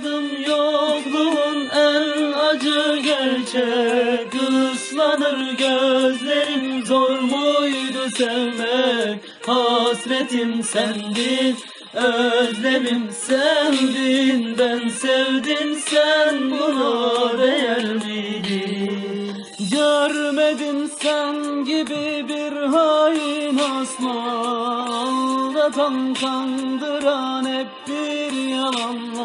Anladım yokluğun en acı gerçek. Islanır gözlerim zor muydu sevmek? Hasretim sendin Özlemim sendin Ben sevdim sen buna değer miydin? Görmedim sen gibi bir hain asma. Aldatan kandıran hep bir yalanla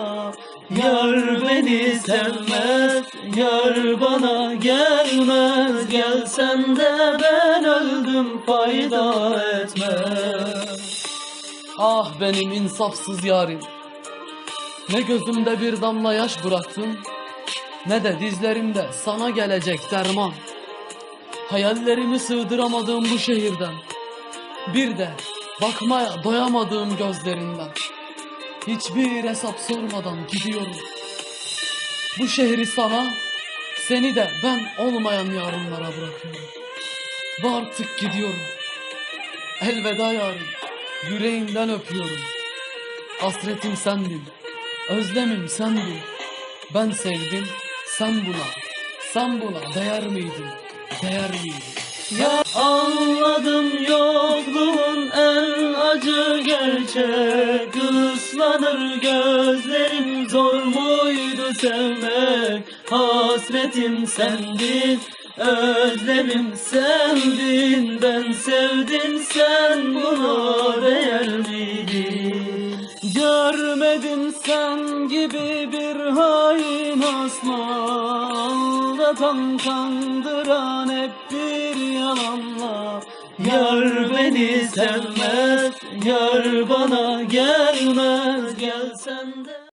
Yar beni sevmez, yar bana gelmez Gelsen de ben öldüm fayda etmez Ah benim insafsız yarim. Ne gözümde bir damla yaş bıraktın, ne de dizlerimde sana gelecek derman. Hayallerimi sığdıramadığım bu şehirden, bir de bakmaya doyamadığım gözlerinden. Hiçbir hesap sormadan gidiyorum. Bu şehri sana, seni de ben olmayan yarınlara bırakıyorum. Ve artık gidiyorum. Elveda yarim. Yüreğimden öpüyorum. Hasretim sendin. Özlemim sendin. Ben sevdim. Sen buna. Sen buna değer miydin? Değer miydin? Ya anladım acı gerçek Islanır gözlerim zor muydu sevmek? Hasretim sendin Özlemim sendin Ben sevdim sen buna değer miydin? Görmedim sen gibi bir hain asma Aldatan kandıran hep bir yalanla Yar beni sevmez, yar bana gelmez. Gelsen de